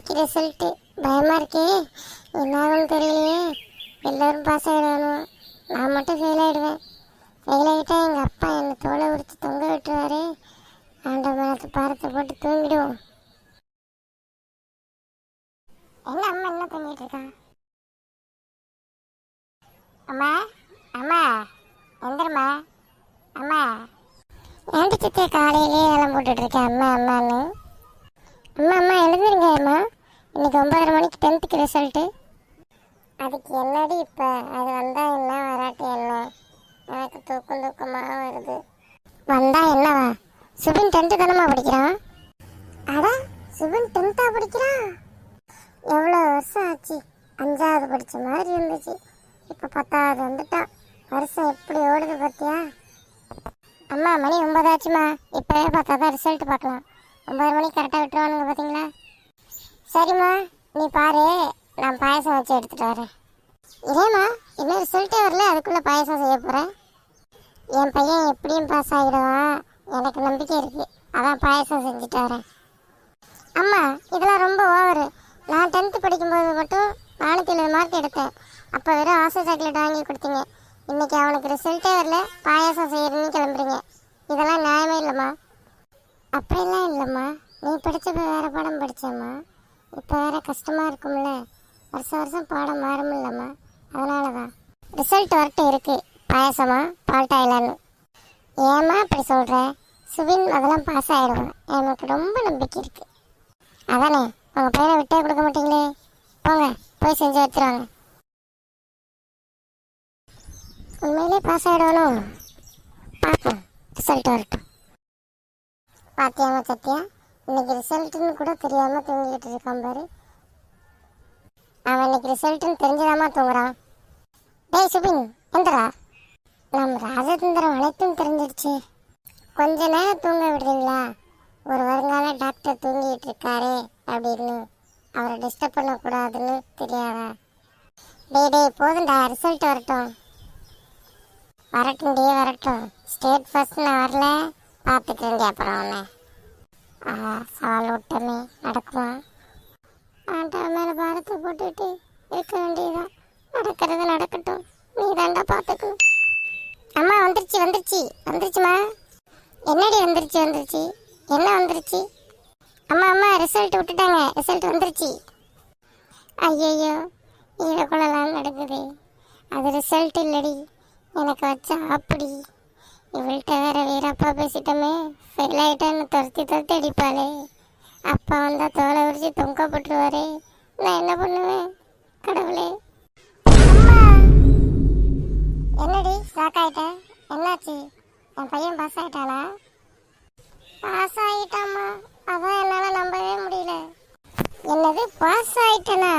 இன்னைக்கு ரிசல்ட்டு பயமா இருக்கே? என்ன தெரியலையே. எல்லோரும் பாஸ் ஆகிடணும் நான் மட்டும் ஃபெயில் ஆகிடுவேன் ஃபெயில் ஆகிட்டா எங்கள் அப்பா என்னை தோலை உரித்து தொங்க விட்டுருவாரு? ஆண்ட மனத்து பாரத்தை போட்டு தூங்கிடுவோம். எங்கள் அம்மா என்ன தூங்கிட்டு இருக்கா? அம்மா அம்மா எந்திரம்மா. அம்மா. ஏன்டி சித்திய காலையிலே ஏலம் இருக்கேன். அம்மா அம்மான்னு. அம்மா அம்மா எழுந்துருங்க அம்மா. இன்னைக்கு ஒன்பதரை மணிக்கு டென்த்துக்கு ரிசல்ட்டு அதுக்கு என்னடி இப்போ? அது வந்தா என்ன வராட்டி என்ன? எனக்கு தூக்கம் தூக்கமாக வருது. வந்தா என்னவா? சுபின் டென்த்து தானம்மா படிக்கிறான் அதான் சுபின் டென்த்தா படிக்கிறான் எவ்வளோ வருஷம் ஆச்சு? அஞ்சாவது படித்த மாதிரி இருந்துச்சு. இப்போ பத்தாவது வந்துட்டான் வருஷம் எப்படி ஓடுது பார்த்தியா அம்மா மணி ஒன்பதாச்சுமா? இப்போவே பார்த்தா தான் ரிசல்ட் பார்க்கலாம். ஒம்பது மணிக்கு கரெக்டாக விட்டுருவானுங்க பார்த்தீங்களா சரிம்மா நீ பாரு நான் பாயசம் வச்சு எடுத்துகிட்டு வரேன். இதேம்மா இன்னும் ரிசல்ட்டே வரல? அதுக்குள்ளே பாயசம் செய்ய போகிறேன் என் பையன் எப்படியும் பாஸ் ஆகிடுவான் எனக்கு நம்பிக்கை இருக்குது அதான் பாயசம் செஞ்சுட்டு வரேன். அம்மா இதெல்லாம் ரொம்ப ஓவரு நான் டென்த்து படிக்கும்போது மட்டும் நானூற்றி எழுபது மார்க் எடுத்தேன். அப்போ வெறும் ஆசை சாக்லேட் வாங்கி கொடுத்தீங்க. இன்னைக்கு அவனுக்கு ரிசல்ட்டே வரல. பாயாசம் செய்யறேன்னு கிளம்புறீங்க. இதெல்லாம் நியாயமே இல்லைம்மா. அப்படிலாம் இல்லைம்மா. நீ படித்தப்ப வேறு பாடம் படித்தேம்மா இப்போ வேறு கஷ்டமாக இருக்கும்ல. வருஷம் வருஷம் பாடம் மாறுமில்லம்மா அதனால தான் ரிசல்ட் வரட்டும் இருக்குது பாயசமா? பால்டா இல்லைன்னு ஏம்மா அப்படி சொல்கிற சுவின் அதெல்லாம் பாஸ் ஆகிடுவான் எனக்கு ரொம்ப நம்பிக்கை இருக்குது அதானே உங்கள் பேரை விட்டே கொடுக்க மாட்டீங்களே? போங்க போய் செஞ்சு எடுத்துருவாங்க உண்மையிலே பாஸ் ஆகிடுவானோ பார்ப்போம். ரிசல்ட் வரட்டும். பாத்தியாமா சத்யா இன்னைக்கு ரிசல்ட்டுன்னு கூட தெரியாமல் தூங்கிக்கிட்டு இருக்கான் பாரு. அவன் இன்னைக்கு ரிசல்ட்டுன்னு தெரிஞ்சதாமா தூங்குறான். டேய் சுபின் எந்திரா. நம் ராஜதந்திரம் அனைத்தும் தெரிஞ்சிடுச்சு கொஞ்ச நேரம் தூங்க விடுறீங்களா? ஒரு வருங்கால டாக்டர் தூங்கிட்டு இருக்காரு அப்படின்னு அவரை டிஸ்டர்ப் பண்ணக்கூடாதுன்னு தெரியாதா? டே டேய் போதும்டா ரிசல்ட் வரட்டும். வரட்டும் டே வரட்டும். ஸ்டேட் ஃபர்ஸ்ட் நான் வரல. பார்த்துக்கிறேன் அப்புறம் அவனை ஆ சவால் விட்டமே நடக்குமா ஆண்டா மேலே பாரத்தை போட்டுட்டு இருக்க வேண்டியதான் நடக்கிறது நடக்கட்டும். நீ தாண்டா பார்த்துக்கு. அம்மா வந்துருச்சு வந்துருச்சு. வந்துருச்சுமா? என்னடி வந்துருச்சு வந்துருச்சு? என்ன வந்துருச்சு? அம்மா அம்மா ரிசல்ட் விட்டுட்டாங்க. ரிசல்ட் வந்துருச்சு. ஐயையோ ஈரக்குளலாம் நடக்குது. அது ரிசல்ட் இல்லடி. எனக்கு வச்சா அப்படி. இவள்கிட்ட வேற வீரப்பா பேசிட்டோமே. ஃபெயில் ஆகிட்டேன்னு துரத்தி துரத்தி அடிப்பாளே. அப்பா வந்தா தோலை உரிச்சு தொங்க போட்டுருவாரே. நான் என்ன பண்ணுவேன்? கடவுளே. அம்மா! என்னடி ஷாக் ஆயிட்டேன் என்னாச்சு? என் பையன் பாஸ் ஆயிட்டானா பாஸ் ஆயிட்டாமா அதான் என்னால நம்பவே முடியல. என்னது? பாஸ் ஆயிட்டனா?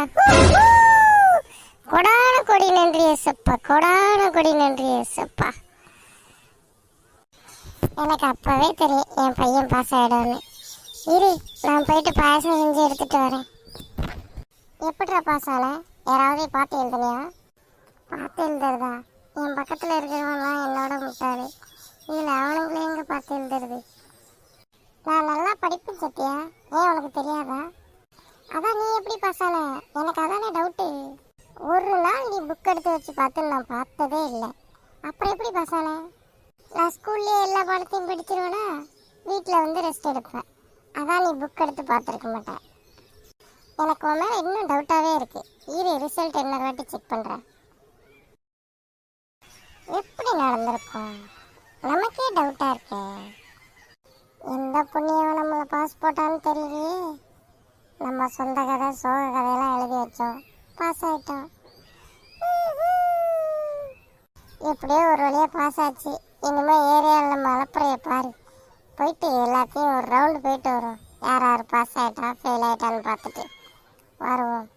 கொடான கொடி நன்றி ஏசப்பா. கொடான கொடி நன்றி ஏசப்பா. எனக்கு அப்போவே தெரியும் என் பையன் பாஸ் ஆயிடும்னு இரு நான் போயிட்டு பாயசம் செஞ்சு எடுத்துகிட்டு வரேன். எப்படிடா பாஸ் யாராவது பார்த்து எழுதுனியா? பார்த்து எழுதுறதா? என் பக்கத்தில் இருக்கிறவங்களாம் என்னோட முட்டாரு இதில் அவனுங்களே எங்கே பார்த்து எழுதுறது? நான் நல்லா படிப்பேன் சத்யா. ஏன் உனக்கு தெரியாதா? அதான் நீ எப்படி பாஸ் ஆன? எனக்கு அதானே டவுட்டு ஒரு நாள் நீ புக் எடுத்து வச்சு பார்த்து நான் பார்த்ததே இல்லை. அப்புறம் எப்படி பாஸ் நான் ஸ்கூல்லேயே எல்லா பாடத்தையும் படிச்சிருவேனா? வீட்டில் வந்து ரெஸ்ட் எடுப்பேன். அதான் நீ புக் எடுத்து பார்த்துருக்க மாட்டேன் எனக்கு உன் மேலே இன்னும் டவுட்டாகவே இருக்குது இரு ரிசல்ட் இன்னொரு வாட்டி செக் பண்ணுறேன் எப்படி நடந்திருக்கும்? நமக்கே டவுட்டாக இருக்கு. எந்த புண்ணியம் நம்மளை பாஸ் போட்டான்னு தெரியலையே. நம்ம சொந்த கதை சோக கதையெல்லாம் எழுதி வச்சோம். பாஸ் ஆகிட்டோம் எப்படியோ ஒரு வழியாக பாஸ் ஆச்சு. இனிமேல் ஏரியாவில் மலப்புறைய பாரு. போயிட்டு எல்லாத்தையும் ஒரு ரவுண்டு போயிட்டு வருவோம். யார் யார் பாஸ் ஆகிட்டா ஃபெயில் ஆகிட்டான்னு பார்த்துட்டு வருவோம்.